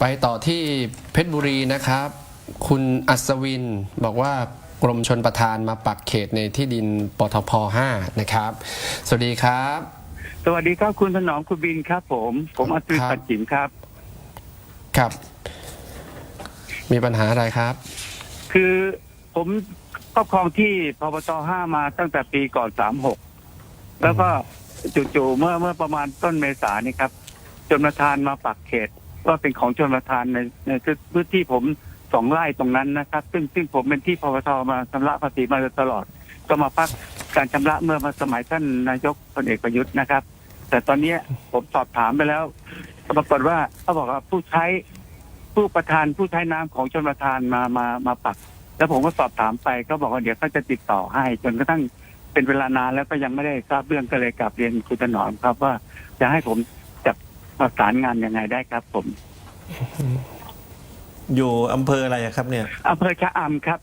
ไปต่อที่เพชรบุรีนะครับ คุณอัศวินบอกว่ากรมชนประทานมาปักเขตในที่ดินปทพ5นะครับ สวัสดีครับ สวัสดีครับคุณถนอมคุณบินครับ ผม ผมอัศวินครับปัจจิมครับ ครับ มีปัญหาอะไรครับ คือผมครอบครองที่พบตห้ามาตั้งแต่ปีก่อนสามหกแล้วก็จู่ๆเมื่อเมื่อประมาณต้นเมษานี่ครับชนประทานมาปักเขต ว่าเป็นของชนประทานในในพื้นที่ผมสองไร่ตรงนั้นนะครับ ซึ่งซึ่งผมเป็นที่พบตมาชำระภาษีมาตลอด ก็มาพักการชำระเมื่อมาสมัยท่านนายกพลเอกประยุทธ์นะครับ แต่ตอนนี้ผมสอบถามไปแล้วปรากฏว่าเขาบอกว่าผู้ใช้ผู้ประธานผู้ใช้น้ำของชนประทานมามามาปัก แล้วผมก็สอบถามไปก็บอกว่าเดี๋ยวเขาจะติดต่อให้ จนกระทั่งเป็นเวลานานแล้วก็ยังไม่ได้ทราบเรื่องก็เลยกลับเรียนคุณถนอมครับว่าจะให้ผม ประสานงานยังไงได้ครับ ผมอยู่อำเภออะไรอะครับเนี่ย อำเภอชะอำครับ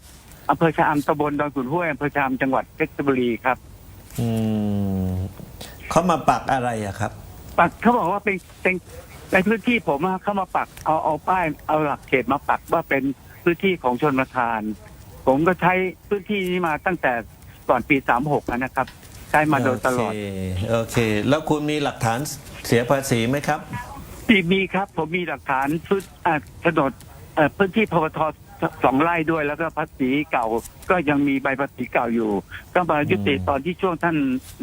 อำเภอชะอำตำบลดอนขุนห้วยอำเภอชะอำจังหวัดเพชรบุรีครับ อืมเขามาปักอะไรอะครับ ปักเขาบอกว่าเป็นเป็นในพื้นที่ผมอะเข้ามาปักเอาเอาป้ายเอาหลักเขตมาปักว่าเป็นพื้นที่ของชนประทาน ผมก็ใช้พื้นที่นี้มาตั้งแต่ก่อนปีสามหกนะครับ ใช้มาโดยตลอดโอเคโอเค แล้วคุณมีหลักฐานเสียภาษีไหมครับ มีมีครับ ผมมีหลักฐานพื้นอ่าโฉนดเอ่อพื้นที่พบทสองไร่ด้วยแล้วก็ภาษีเก่า ก็ยังมีใบภาษีเก่าอยู่ ก็มายุติอืมตอนที่ช่วงท่าน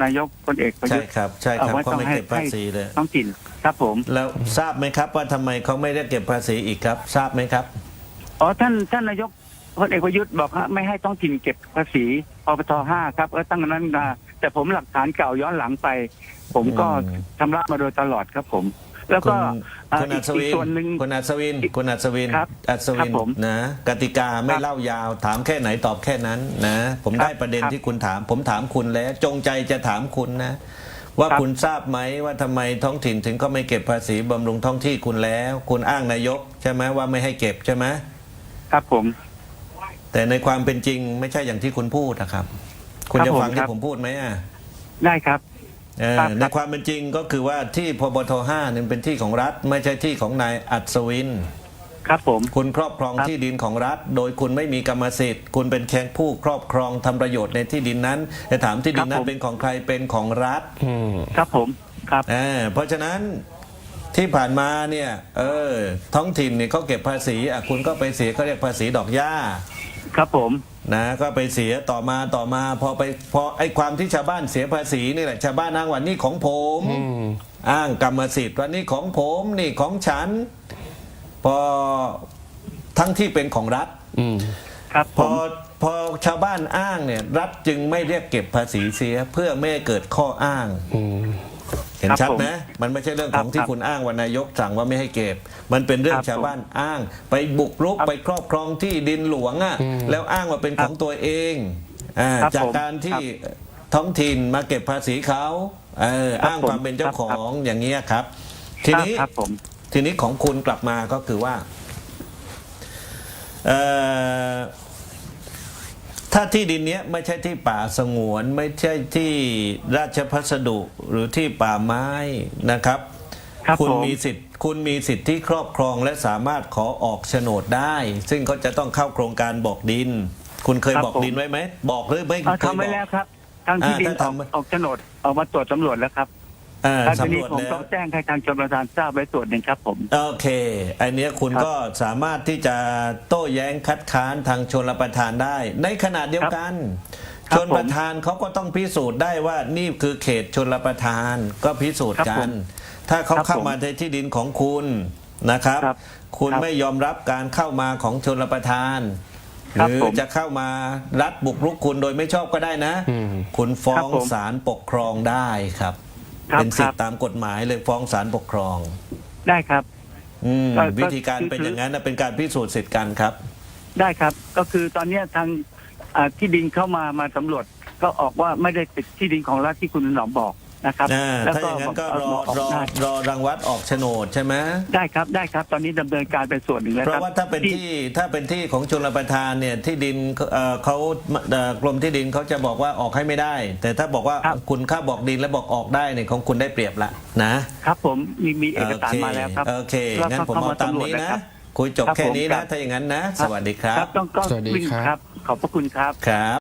นายกพลเอกประใช่ยุทธ์ครับใช่ครับเอาไว้เขาไม่เก็บต้องให้ภาษีเลยท้องถิ่นครับผมแล้วทราบไหมครับว่าทำไมเขาไม่ได้เก็บภาษีอีกครับ ทราบไหมครับ อ๋อท่านท่านนายกพลเอกประยุทธ์บอกว่าไม่ให้ท้องถิ่นเก็บภาษีปปทห้าครับเออตั้งแต่นั้นมา แต่ผมหลักฐานเก่าย้อนหลังไป ผมก็อืมชำระมาโดยตลอดครับผม แล้วคุก็ณอ่าคุณอีอักศอีวิกนส่วนหนึ่งคุณอัศวินคุณอัศวินครับอัศครัวิบนผมนะกติกาไม่ครับเล่ายาว ถามแค่ไหนตอบแค่นั้นนะ ผมครับได้ประเด็นครับที่คุณถาม ผมถามคุณแล้ว จงใจจะถามคุณนะว่าครับคุณทราบไหมว่าทำไมท้องถิ่นถึงก็ไม่เก็บภาษีบำรุงท้องที่คุณแล้ว คุณอ้างนายกใช่ไหมว่าไม่ให้เก็บใช่ไหมครับผม แต่ในความเป็นจริงไม่ใช่อย่างที่คุณพูดนะครับ คุณครับจะผมฟังครัที่บผมพูดไหมอะได้ครับเออครับในความเป็นจริงก็คือว่าที่พบทห้าเนี่ยเป็นที่ของรัฐ ไม่ใช่ที่ของนายอัศวิน ครับผม คุณครอบครองครับที่ดินของรัฐ โดยคุณไม่มีกรรมสิทธิ์ คุณเป็นแค่ผู้ครอบครองทำประโยชน์ในที่ดินนั้นแต่ถามที่ดินนั้นเป็นของใครเป็นของรัฐอืมครับผมครับเออเพราะฉะนั้นที่ผ่านมาเนี่ยเออท้องถิ่นเนี่ยเขาเก็บภาษีอะคุณก็ไปเสียเขาเรียกภาษีดอกหญ้า ครับผมนะก็ไปเสียต่อมาต่อมาพอไปพอไอ้ความที่ชาวบ้านเสียภาษีนี่แหละชาวบ้านอ้างว่านี่ของผมอืมอ้างกรรมสิทธิ์ว่านี่ของผมนี่ของฉัน พอทั้งที่เป็นของรัฐอืมครับพผอมพอชาวบ้านอ้างเนี่ย รัฐจึงไม่เรียกเก็บภาษีเสียเพื่อไม่ให้เกิดข้ออ้างอืม เห็นครับชัดผมไหมมันไม่ใช่เรื่องของครับที่ครับคุณอ้างว่านายกสั่งว่าไม่ให้เก็บ มันเป็นเรื่องครับชาวบ้านอ้าง ไปบุกรุกครับไปครอบครองที่ดินหลวงอะอืมแล้วอ้างว่าเป็นคขรับองตัวเองอ่าครับจากผมการที่ครับท้องถิ่นมาเก็บภาษีเขาเออครับอ้างผมความเป็นเจ้าครับของอย่างเงี้ยครับ ทีนี้ครับผมทีนี้ของคุณกลับมาก็คือว่า เอ่อ ถ้าที่ดินเนี้ยไม่ใช่ที่ป่าสงวน ไม่ใช่ที่ราชพัสดุหรือที่ป่าไม้นะครับครับคุณผมมีสิทธิ์คุณมีสิทธิ์ที่ครอบครองและสามารถขอออกโฉนดได้ ซึ่งเขาจะต้องเข้าโครงการบอกดิน คุณเคยครับบอกผม ดินไว้ไหมบอกหรือไม่เอาเคยทำบไว้อกแล้วครับทางที่อ่าดินถ้าออกทำ ออกโฉนดออกมาตรวจสำรวจแล้วครับ อ่าทางที่สำรนี้วจผมแล้วต้องแจ้งให้ทางชมประทานทราบไว้ส่วนหนึ่งครับผม โอเค อันเนี้ยคุณครับก็สามารถที่จะโต้แย้งคัดค้านทางชนรประทานได้ ในขณะเดียวกัน ครับชนประทานเขาก็ต้องพิสูจน์ได้ว่านี่คือเขตชนรประทานก็พิสูจน์ครับกัผน มถ้าเขาครับเข้าผมมาในที่ดินของคุณนะครับ ครับคุณครับไม่ยอมรับการเข้ามาของชนรประทานหครับรือผมจะเข้ามารัฐบุกรุกคุณโดยไม่ชอบก็ได้นะ อืม คุณฟ้อครังบผม ศาลปกครองได้ครับ ครับเป็นสิทครับธิตามกฎหมายเลยฟ้องศาลปกครอง ได้ครับ อืมก็วิธีการก็คือ เป็นอย่างนั้นนะเป็นการพิสูจน์สิทธิ์กันครับ ได้ครับก็คือตอนเนี้ยทางอ่าที่ดินเข้ามามาสำรวจก็ออกว่าไม่ได้ติดที่ดินของรัฐที่คุณถนอมบอก นะครับ อ่าแล้วถ้าอก็ย่างนั้นก็เอารอมาออกรอได้รอรังวัดออกโฉนดใช่ไหมได้ครับได้ครับ ตอนนี้ดำเนินการเป็นส่วนหนึ่งแล้วเพครัราะบว่าถ้าเป็นที่ถ้าเป็นที่ของชนรับประทานเนี่ยที่ดินเอ่อเขาเอ่อกรมที่ดินเขาจะบอกว่าออกให้ไม่ได้ แต่ถ้าบอกว่าครับคุณค่าบอกดินแล้วบอกออกได้เนี่ยของคุณได้เปรียบละนะ ครับ ผมมีมีเอกสารมาแล้วครับโอเคแล้วงั้นก็ผมเข้าเอามาตามตำรวจนี้นะนะครับ คุยจบครับแค่ผมนี้ครันะ บ ถ้าอย่างนั้นนะ สวัสดีครับ ครับต้องก็สวัสดีวิ่งครับ ครับ ขอบพระคุณครับ ครับ